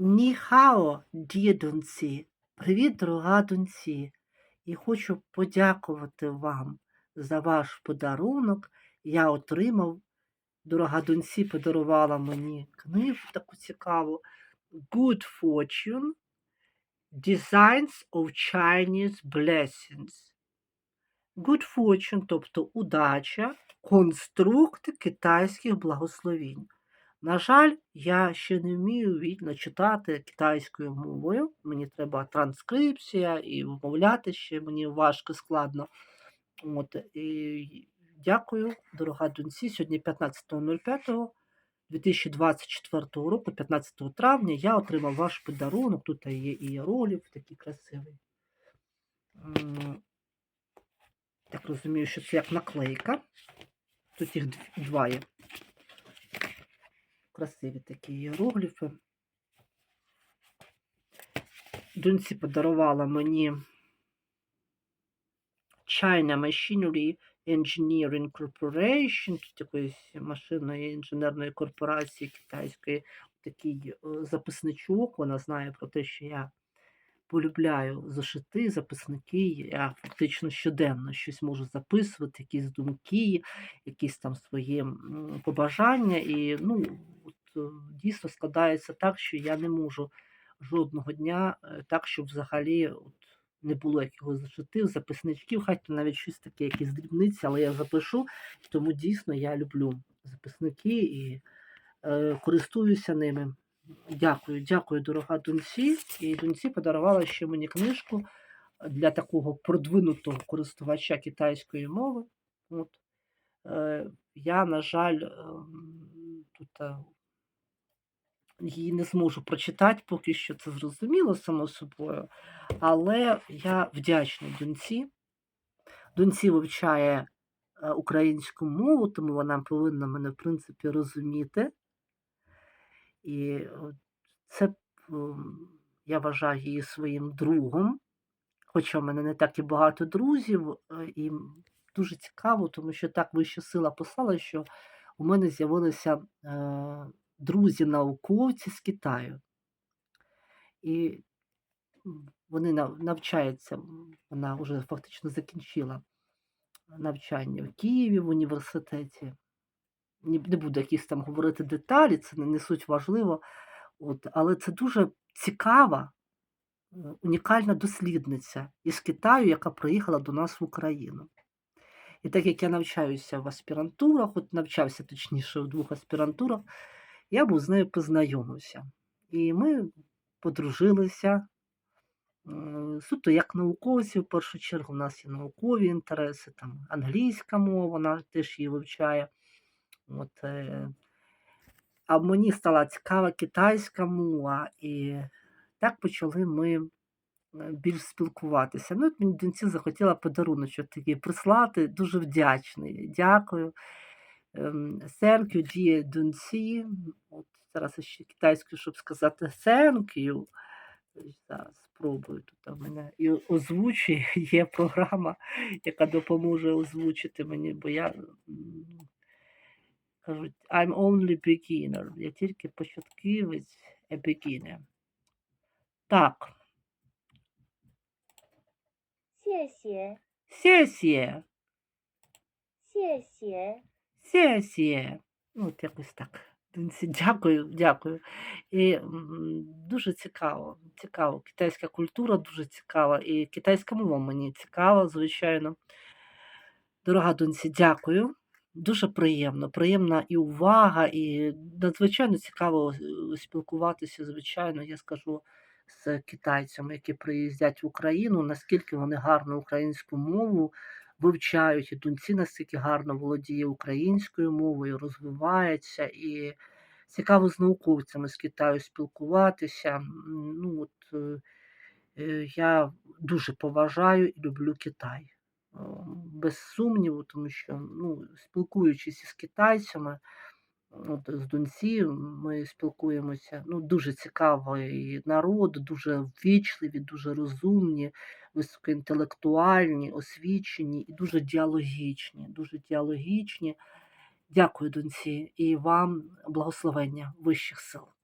Ніхао, дідунці, привіт, дорога доньці. І хочу подякувати вам за ваш подарунок. Я отримав, дорога доньці подарувала мені книгу таку цікаву. Good Fortune Designs of Chinese Blessings. Good Fortune, тобто удача, конструкти китайських благословінь. На жаль, я ще не вмію вільно читати китайською мовою. Мені треба транскрипція і вмовляти ще мені важко складно. От, і дякую, дорога доньці. Сьогодні 15.05.2024 року, 15 травня, я отримав ваш подарунок. Тут є ієролів, такий красивий. Так розумію, що це як наклейка. Тут їх два є. Красиві такі іерогліфи. Дунці подарувала мені China Machinery Engineering Corporation, тут якоїсь машинної інженерної корпорації китайської, такий е, записничок. Вона знає про те, що я полюбляю зашити, записники. Я фактично щоденно щось можу записувати, якісь думки, якісь там свої побажання. І ну, от, е, дійсно складається так, що я не можу жодного дня е, так, щоб взагалі от, не було якихось зашитих, записничків, хай навіть щось таке, якісь дрібниці, але я запишу, тому дійсно я люблю записники і е, користуюся ними. Дякую, дякую, дорога доньці. І доньці подарувала ще мені книжку для такого продвинутого користувача китайської мови. От. Е, я, на жаль, ем, тут е, її не зможу прочитати, поки що це зрозуміло, само собою. Але я вдячна доньці. Доньці вивчає е, українську мову, тому вона повинна мене, в принципі, розуміти. І це я вважаю її своїм другом. Хоча в мене не так і багато друзів, е, і дуже цікаво, тому що так вища сила послала, що у мене з'явилися е, друзі-науковці з Китаю. І вони навчаються, вона вже фактично закінчила навчання в Києві в університеті. Не, буду якісь там говорити деталі, це не, не суть важливо. От, але це дуже цікава, е, унікальна дослідниця із Китаю, яка приїхала до нас в Україну. І так як я навчаюся в аспірантурах, от навчався точніше в двох аспірантурах, я був з нею познайомився. І ми подружилися. Е, Суто як науковці, в першу чергу, у нас є наукові інтереси, там англійська мова, вона теж її вивчає. От, е, а мені стала цікава китайська мова, і так почали ми е, більш спілкуватися. Ну, от мені доньці захотіла подаруночок такий прислати. Дуже вдячний. Дякую. Ем, Thank you, dear доньці. От зараз ще китайською, щоб сказати you. Зараз спробую тут у мене і озвучує. Є програма, яка допоможе озвучити мені, бо я Кажуть, I'm only beginner. Я тільки початківець a beginner. Так. Сесія. Сесія. Сесія. Сесія. Ну, от якось так. Дякую, дякую. І дуже цікаво. Цікаво. Китайська культура дуже цікава, і китайська мова мені цікава, звичайно. Дорога доньці, дякую. Дуже приємно. Приємна і увага, і надзвичайно цікаво е, спілкуватися, звичайно, я скажу з китайцями, які приїздять в Україну, наскільки вони гарно українську мову вивчають, і доньці наскільки гарно володіє українською мовою, розвивається. І цікаво з науковцями з Китаю спілкуватися. Ну, от, е, е, я дуже поважаю і люблю Китай. Без сумніву, тому що ну, спілкуючись із китайцями, от з доньці ми спілкуємося. Ну, дуже цікавий народ, дуже ввічливі, дуже розумні, високоінтелектуальні, освічені і дуже діалогічні. Дуже діалогічні. Дякую, доньці, і вам благословення вищих сил.